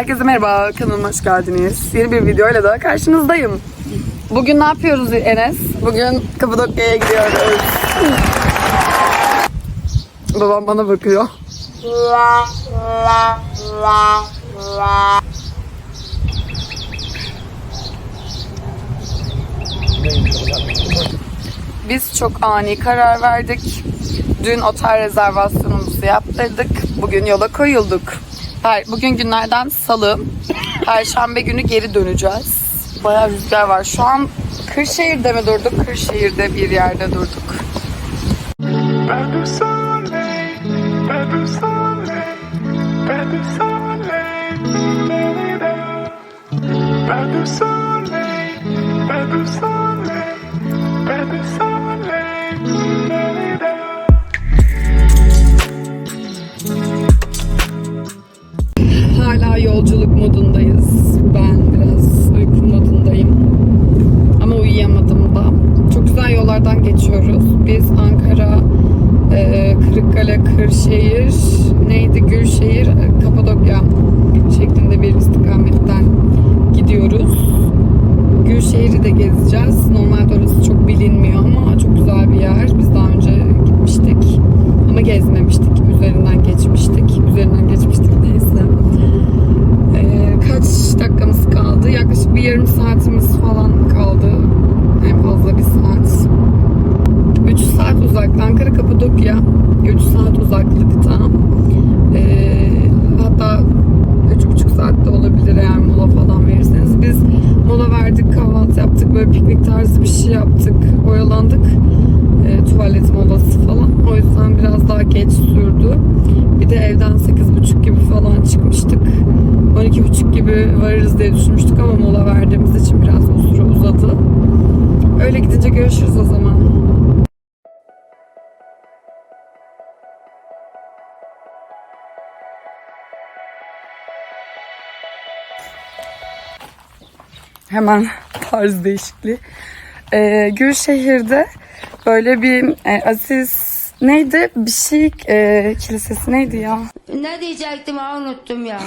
Herkese merhaba, kanalıma hoş geldiniz. Yeni bir videoyla da karşınızdayım. Bugün ne yapıyoruz Enes? Bugün Kapadokya'ya gidiyoruz. Babam bana bakıyor. Biz çok ani karar verdik. Dün otel rezervasyonumuzu yaptırdık. Bugün yola koyulduk. Bugün günlerden salı. Perşembe günü geri döneceğiz. Bayağı rüzgar var. Şu an Kırşehir'de mi durduk? Kırşehir'de bir yerde durduk. Pas yer. Biz daha önce gitmiştik. Ama gezmemiştik. Üzerinden geçmiştik. Üzerinden geçmiştik neyse. Ee, kaç dakikamız kaldı? Yaklaşık bir yarım saatimiz falan kaldı. En fazla bir saat. 3 saat uzakta. Ankara Kapadokya. 3 saat uzaklıkta. Ee, hatta 3,5 saatte olabilir eğer mola falan verirseniz. Biz mola verdik, kahvaltı yaptık, böyle piknik tarzı bir şey yaptık, oyalandık. Tuvalet molası falan. O yüzden biraz daha geç sürdü. Bir de evden 8.30 gibi falan çıkmıştık. 12.30 gibi varırız diye düşünmüştük ama mola verdiğimiz için biraz o süre uzadı. Öyle gidince görüşürüz o zaman. Hemen tarz değişikliği. Ee, Gülşehir'de böyle bir e, Aziz neydi? Bir şey e, kilisesi neydi ya? Ne diyecektim ha unuttum ya.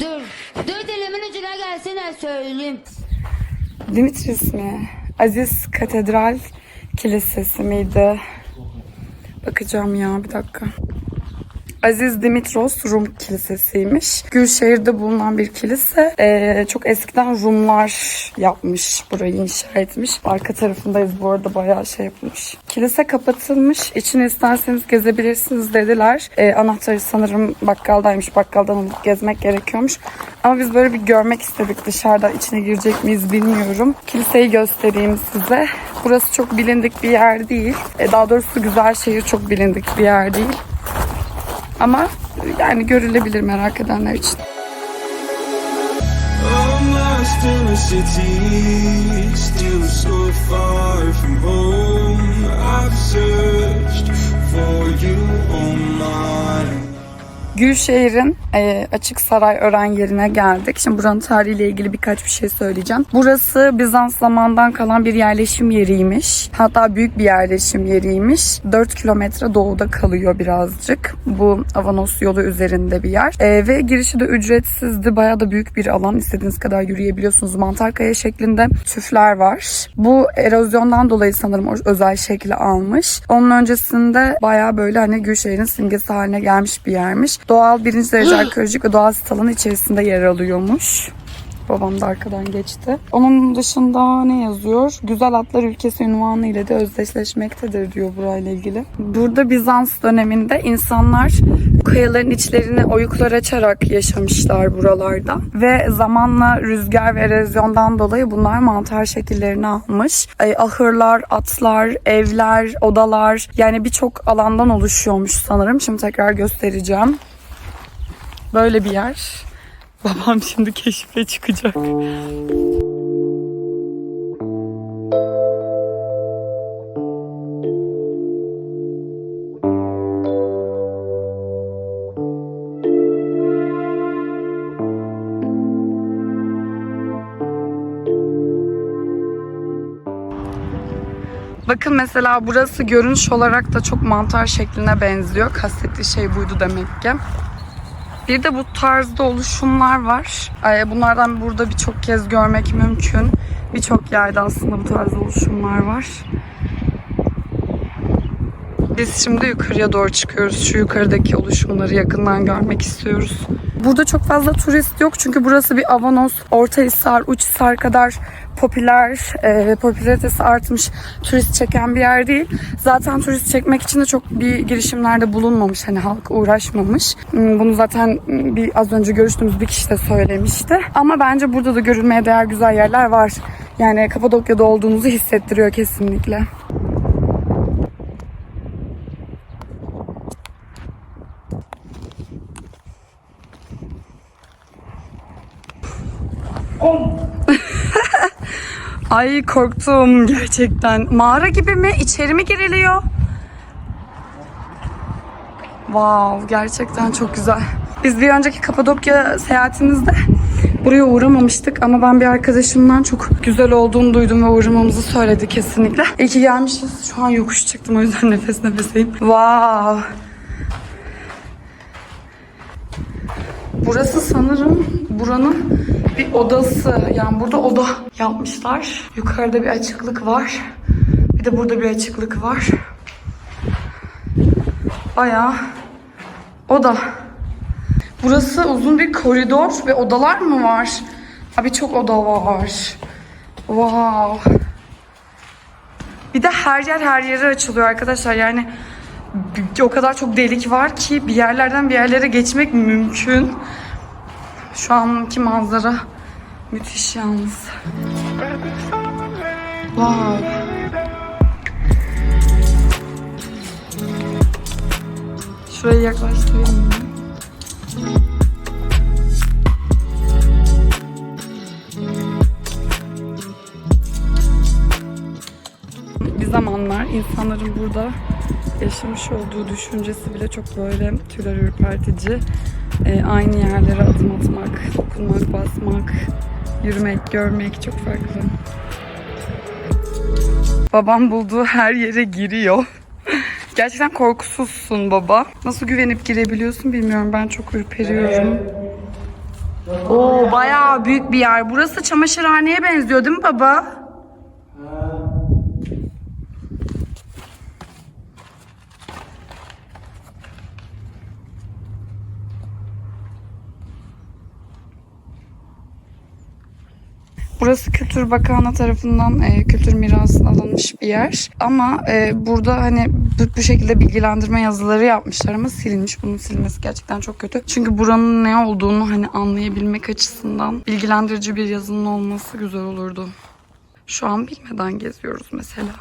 dur. Dur dilimin ucuna gelsene söyleyeyim. Dimitris mi? Aziz Katedral Kilisesi miydi? Bakacağım ya bir dakika. Aziz Dimitros Rum Kilisesi'ymiş. Gülşehir'de bulunan bir kilise. Ee, çok eskiden Rumlar yapmış, burayı inşa etmiş. Arka tarafındayız bu arada bayağı şey yapılmış. Kilise kapatılmış. İçini isterseniz gezebilirsiniz dediler. Ee, anahtarı sanırım bakkaldaymış. Bakkaldan alıp gezmek gerekiyormuş. Ama biz böyle bir görmek istedik dışarıda. içine girecek miyiz bilmiyorum. Kiliseyi göstereyim size. Burası çok bilindik bir yer değil. Ee, daha doğrusu güzel şehir çok bilindik bir yer değil. Ama yani görülebilir merak edenler için. I've searched for you my Gülşehir'in e, Açık Saray Ören yerine geldik. Şimdi buranın tarihiyle ilgili birkaç bir şey söyleyeceğim. Burası Bizans zamandan kalan bir yerleşim yeriymiş. Hatta büyük bir yerleşim yeriymiş. 4 kilometre doğuda kalıyor birazcık. Bu Avanos yolu üzerinde bir yer. E, ve girişi de ücretsizdi. Bayağı da büyük bir alan. İstediğiniz kadar yürüyebiliyorsunuz. Mantar kaya şeklinde tüfler var. Bu erozyondan dolayı sanırım özel şekli almış. Onun öncesinde bayağı böyle hani Gülşehir'in simgesi haline gelmiş bir yermiş. Doğal birinci derece arkeolojik ve doğal sit alanı içerisinde yer alıyormuş. Babam da arkadan geçti. Onun dışında ne yazıyor? Güzel Atlar Ülkesi ünvanı ile de özdeşleşmektedir diyor burayla ilgili. Burada Bizans döneminde insanlar kayaların içlerini oyuklar açarak yaşamışlar buralarda. Ve zamanla rüzgar ve erozyondan dolayı bunlar mantar şekillerini almış. Ahırlar, atlar, evler, odalar yani birçok alandan oluşuyormuş sanırım. Şimdi tekrar göstereceğim. Böyle bir yer. Babam şimdi keşfe çıkacak. Bakın mesela burası görünüş olarak da çok mantar şekline benziyor. Kastettiği şey buydu demek ki. Bir de bu tarzda oluşumlar var. Ee, Bunlardan burada birçok kez görmek mümkün. Birçok yerde aslında bu tarz oluşumlar var. Biz şimdi yukarıya doğru çıkıyoruz. Şu yukarıdaki oluşumları yakından görmek istiyoruz. Burada çok fazla turist yok çünkü burası bir Avanos, Ortahisar, Uçhisar kadar popüler, e, popülaritesi artmış, turist çeken bir yer değil. Zaten turist çekmek için de çok bir girişimlerde bulunmamış. Hani halk uğraşmamış. Hmm, Bunu zaten hmm, bir az önce görüştüğümüz bir kişi de söylemişti. Ama bence burada da görülmeye değer güzel yerler var. Yani Kapadokya'da olduğunuzu hissettiriyor kesinlikle. Ay korktum gerçekten. Mağara gibi mi? İçeri mi giriliyor? Wow, gerçekten çok güzel. Biz bir önceki Kapadokya seyahatimizde buraya uğramamıştık ama ben bir arkadaşımdan çok güzel olduğunu duydum ve uğramamızı söyledi kesinlikle. İyi ki gelmişiz. Şu an yokuş çıktım o yüzden nefes nefeseyim. Wow. Burası sanırım buranın bir odası. Yani burada oda yapmışlar. Yukarıda bir açıklık var. Bir de burada bir açıklık var. Bayağı oda. Burası uzun bir koridor ve odalar mı var? Abi çok oda var. Wow. Bir de her yer her yere açılıyor arkadaşlar. Yani o kadar çok delik var ki bir yerlerden bir yerlere geçmek mümkün. Şu anki manzara müthiş yalnız. Wow. Şurayı yaklaştırayım. Bir zamanlar insanların burada yaşamış olduğu düşüncesi bile çok böyle tüyler ürpertici. Ee, aynı yerlere adım atmak, dokunmak, basmak, yürümek, görmek çok farklı. Babam bulduğu her yere giriyor. Gerçekten korkusuzsun baba. Nasıl güvenip girebiliyorsun bilmiyorum. Ben çok ürperiyorum. Oo bayağı büyük bir yer. Burası çamaşırhaneye benziyor değil mi baba? Burası Kültür Bakanlığı tarafından e, kültür mirasına alınmış bir yer. Ama e, burada hani bu, bu şekilde bilgilendirme yazıları yapmışlar ama silinmiş. Bunun silmesi gerçekten çok kötü. Çünkü buranın ne olduğunu hani anlayabilmek açısından bilgilendirici bir yazının olması güzel olurdu. Şu an bilmeden geziyoruz mesela.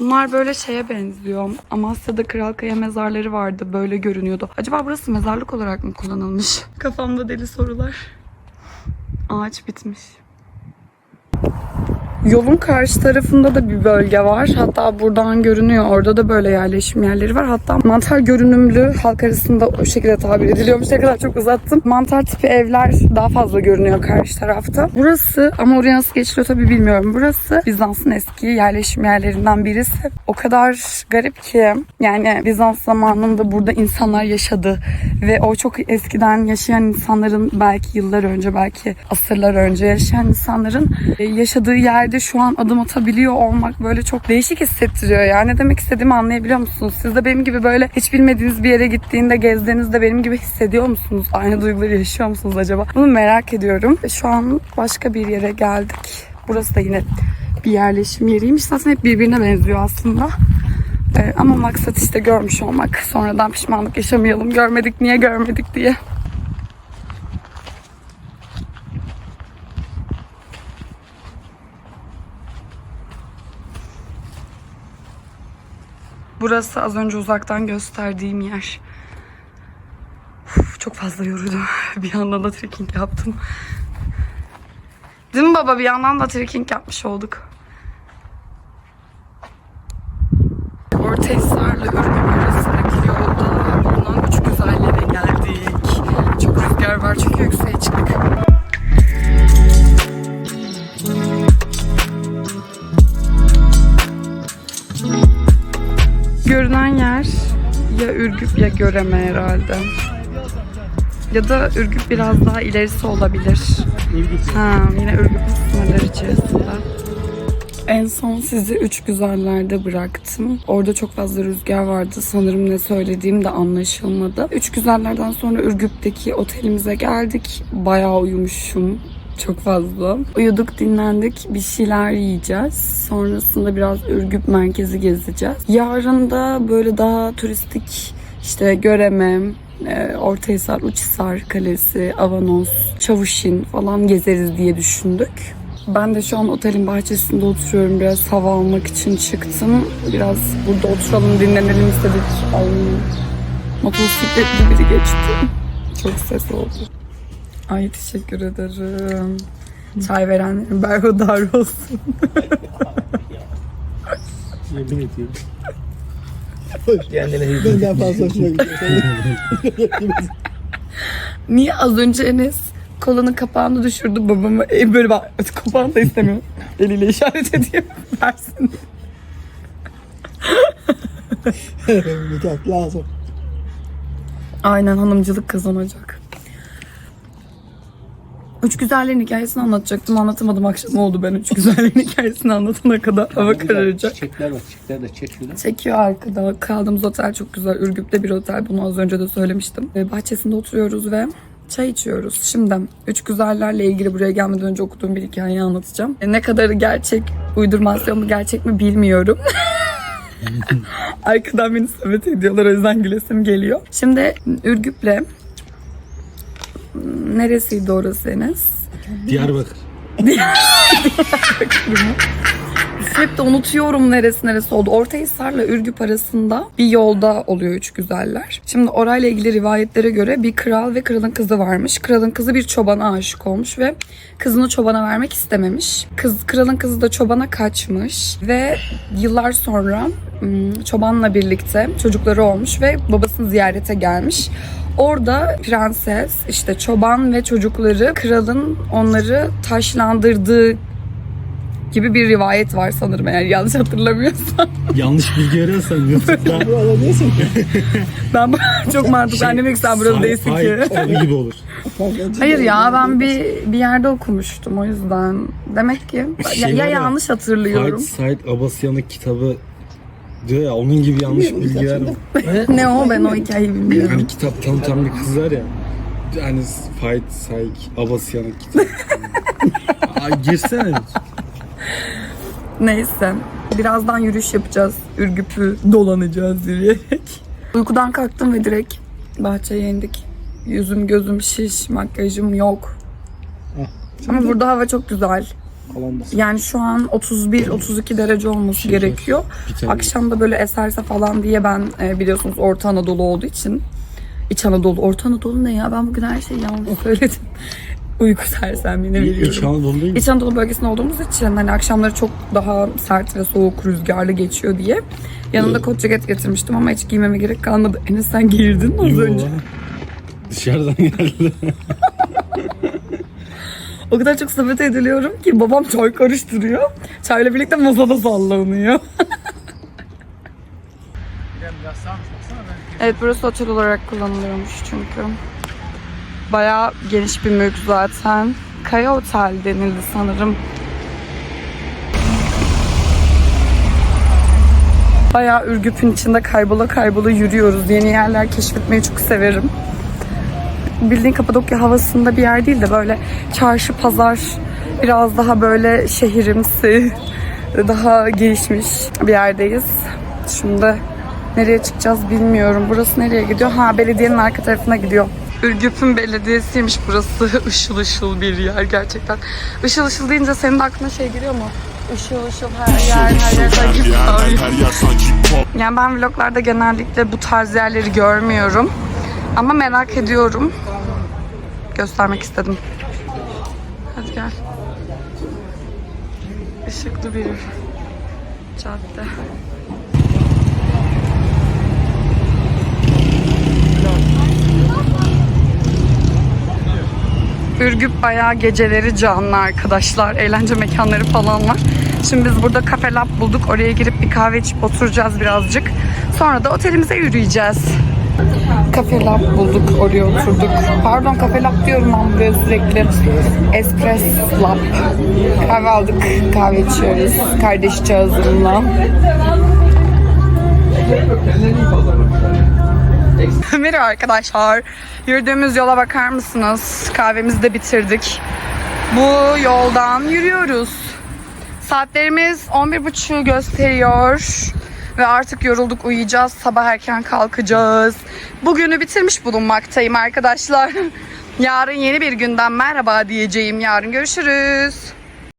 Bunlar böyle şeye benziyor. Amasya'da Kral Kaya mezarları vardı. Böyle görünüyordu. Acaba burası mezarlık olarak mı kullanılmış? Kafamda deli sorular. Ağaç bitmiş. Yolun karşı tarafında da bir bölge var. Hatta buradan görünüyor. Orada da böyle yerleşim yerleri var. Hatta mantar görünümlü halk arasında o şekilde tabir ediliyormuş. Ne kadar çok uzattım. Mantar tipi evler daha fazla görünüyor karşı tarafta. Burası ama oraya nasıl geçiliyor tabii bilmiyorum. Burası Bizans'ın eski yerleşim yerlerinden birisi. O kadar garip ki yani Bizans zamanında burada insanlar yaşadı ve o çok eskiden yaşayan insanların belki yıllar önce belki asırlar önce yaşayan insanların e, yaşadığı yerde şu an adım atabiliyor olmak böyle çok değişik hissettiriyor ya. Ne demek istediğimi anlayabiliyor musunuz? Siz de benim gibi böyle hiç bilmediğiniz bir yere gittiğinde gezdiğinizde benim gibi hissediyor musunuz? Aynı duyguları yaşıyor musunuz acaba? Bunu merak ediyorum. Şu an başka bir yere geldik. Burası da yine bir yerleşim yeriymiş. Zaten hep birbirine benziyor aslında. Ee, ama maksat işte görmüş olmak. Sonradan pişmanlık yaşamayalım. Görmedik niye görmedik diye. Burası az önce uzaktan gösterdiğim yer. Uf, çok fazla yoruldum. Bir yandan da trekking yaptım. Değil mi baba? Bir yandan da trekking yapmış olduk. Ürgüp arasındaki Ürgüp ya Göreme herhalde. Ya da Ürgüp biraz daha ilerisi olabilir. Ha, yine Ürgüp sınırları içerisinde. En son sizi üç güzellerde bıraktım. Orada çok fazla rüzgar vardı. Sanırım ne söylediğim de anlaşılmadı. Üç güzellerden sonra Ürgüp'teki otelimize geldik. Bayağı uyumuşum. Çok fazla. Uyuduk, dinlendik. Bir şeyler yiyeceğiz. Sonrasında biraz Ürgüp merkezi gezeceğiz. Yarın da böyle daha turistik işte Göreme, e, Ortahisar, Uçhisar Kalesi, Avanos, Çavuşin falan gezeriz diye düşündük. Ben de şu an otelin bahçesinde oturuyorum. Biraz hava almak için çıktım. Biraz burada oturalım, dinlenelim istedik. Ay, motosikletli biri geçti. Çok ses oldu. Ay teşekkür ederim. Çay verenlerin berhudar olsun. Yemin ediyorum. Kendine iyi Benden fazla hoşuma gidiyor. Niye az önce Enes kolunun kapağını düşürdü babama e, böyle bak kapağını da istemiyor. Eliyle işaret ediyor. Versin. Nikah lazım. Aynen hanımcılık kazanacak. Üç güzellerin hikayesini anlatacaktım. Anlatamadım akşam oldu ben üç güzellerin hikayesini anlatana kadar. Hava kararacak. Çiçekler var. Çiçekler de çek şunu. Çekiyor arkada. Kaldığımız otel çok güzel. Ürgüp'te bir otel. Bunu az önce de söylemiştim. Ee, Bahçesinde oturuyoruz ve çay içiyoruz. Şimdi üç güzellerle ilgili buraya gelmeden önce okuduğum bir hikayeyi anlatacağım. E, Ne kadarı gerçek, uydurmasyon mu gerçek mi bilmiyorum. Arkadan beni sabit ediyorlar o yüzden gülesim geliyor. Şimdi Ürgüp'le neresiydi orası Enes? Diyarbakır. Hep de unutuyorum neresi neresi oldu. Ortahisar'la Ürgüp arasında bir yolda oluyor üç güzeller. Şimdi orayla ilgili rivayetlere göre bir kral ve kralın kızı varmış. Kralın kızı bir çobana aşık olmuş ve kızını çobana vermek istememiş. Kız kralın kızı da çobana kaçmış ve yıllar sonra çobanla birlikte çocukları olmuş ve babasını ziyarete gelmiş. Orada prenses, işte çoban ve çocukları kralın onları taşlandırdığı gibi bir rivayet var sanırım eğer yanlış hatırlamıyorsam. Yanlış bilgi veriyorsan YouTube'da ki. Ben bu- çok mantıklı. Annem ilk sen burada değilsin ki. Kitabı gibi olur. Hayır ya ben bir bir yerde okumuştum o yüzden. Demek ki ya, Şey ya ya, yanlış hatırlıyorum. Said Abasyan'ın kitabı diyor ya onun gibi yanlış bilgi verme. ne o ben o hikayeyi bilmiyorum. Hani kitap tanıtan bir kız var ya. Yani Faik Said Abasyan'ın kitabı. Ay girsene. Neyse. Birazdan yürüyüş yapacağız. Ürgüp'ü dolanacağız yürüyerek. Uykudan kalktım ve direkt bahçeye indik. Yüzüm gözüm şiş, makyajım yok. Ama burada hava çok güzel. Alandasın. Yani şu an 31-32 derece olması gerekiyor. Bir tane Akşam da böyle eserse falan diye ben e, biliyorsunuz Orta Anadolu olduğu için İç Anadolu, Orta Anadolu ne ya? Ben bugün her şeyi yanlış söyledim. Uyku sersemliğine veriyorum. İç Anadolu değil mi? İç Anadolu bölgesinde olduğumuz için hani akşamları çok daha sert ve soğuk rüzgarlı geçiyor diye yanımda kot ceket getirmiştim ama hiç giymeme gerek kalmadı. Enes sen giydin mi az önce? Dışarıdan geldi. O kadar çok sohbet ediliyorum ki babam çay karıştırıyor. Çayla birlikte masada sallanıyor. evet burası otel olarak kullanılıyormuş çünkü. Bayağı geniş bir mülk zaten. Kaya Otel denildi sanırım. Bayağı Ürgüp'ün içinde kaybola kaybola yürüyoruz. Yeni yerler keşfetmeyi çok severim. Bildiğin Kapadokya havasında bir yer değil de böyle çarşı, pazar, biraz daha böyle şehirimsi, daha gelişmiş bir yerdeyiz. Şimdi nereye çıkacağız bilmiyorum. Burası nereye gidiyor? Ha belediyenin arka tarafına gidiyor. Ürgüp'ün belediyesiymiş burası. Işıl ışıl bir yer gerçekten. Işıl ışıl deyince senin de aklına şey geliyor mu? Işıl ışıl her yer, her yer sanki. Yani ben vloglarda genellikle bu tarz yerleri görmüyorum. Ama merak ediyorum. Göstermek istedim. Hadi gel. Işıklı bir cadde. Ürgüp bayağı geceleri canlı arkadaşlar. Eğlence mekanları falan var. Şimdi biz burada kafe lab bulduk. Oraya girip bir kahve içip oturacağız birazcık. Sonra da otelimize yürüyeceğiz. Kafe Lab bulduk, oraya oturduk. Pardon Kafe Lab diyorum ben buraya sürekli. Espress Lab. Kahve aldık, kahve içiyoruz. Kardeş Çağız'ımla. Merhaba arkadaşlar. Yürüdüğümüz yola bakar mısınız? Kahvemizi de bitirdik. Bu yoldan yürüyoruz. Saatlerimiz 11.30'u gösteriyor. Ve artık yorulduk uyuyacağız. Sabah erken kalkacağız. Bugünü bitirmiş bulunmaktayım arkadaşlar. Yarın yeni bir günden merhaba diyeceğim. Yarın görüşürüz.